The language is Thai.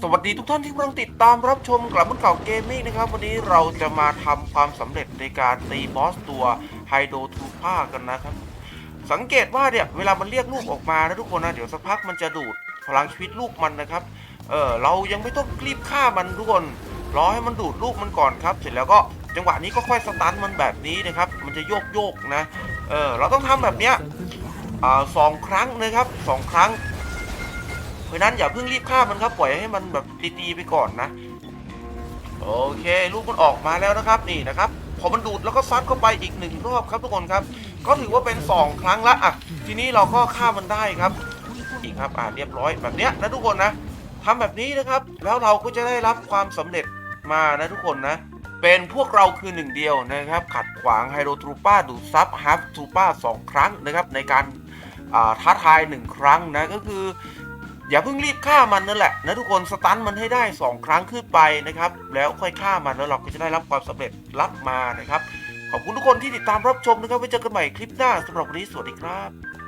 สวัสดีทุกท่านที่กำลังติดตามรับชมกลับมันเก่าเกมมิ่งนะครับ วันนี้เราจะมาทำความสำเร็จในการตีบอสตัวไฮโดทูพากันนะครับ สังเกตว่าเนี่ยเวลามันเรียกลูกออกมานะทุกคนนะ เดี๋ยวสักพักมันจะดูดพลังชีวิตลูกมันนะครับ เออเรายังไม่ต้องรีบฆ่ามันทุกคนรอให้มันดูดลูกมันก่อนครับ เสร็จแล้วก็จังหวะนี้ก็ค่อยสตันมันแบบนี้นะครับ มันจะโยกโยกนะ เออเราต้องทำแบบเนี้ยอ่าสองครั้งนะครับสองครั้ง ราะนั้นอย่าเพิ่งรีบฆ่ามันครับปล่อยให้มันแบบตีๆไปก่อนนะ โอเค ลูกมันออกมาแล้วนะครับนี่นะครับพอมันดูดแล้วก็ซัดเข้าไปอีกหนึ่งรอบครับทุกคนครับ ก็ถือว่าเป็น 2 ครั้งละอะทีนี้เราก็ฆ่ามันได้ครับอีกครับอ่าเรียบร้อยแบบเนี้ยนะทุกคนนะทำแบบนี้นะครับ แล้วเราก็จะได้รับความสำเร็จมานะทุกคนนะเป็นพวกเราคือหนึ่งเดียวนะครับ ขัดขวางไฮโดรทรูป้าดูดซับฮับทรูป้าสองครั้งนะครับ ในการท้าทายหนึ่งครั้งนะก็คือ อย่าเพิ่งรีบฆ่ามันนั่นแหละนะทุกคนสตันมันให้ได้ 2 ครั้งขึ้นไปนะครับ แล้วค่อยฆ่ามันแล้วเราก็จะได้รับความสำเร็จรับมานะครับ ขอบคุณทุกคนที่ติดตามรับชมนะครับไว้เจอกันใหม่คลิปหน้าสำหรับวันนี้สวัสดีครับ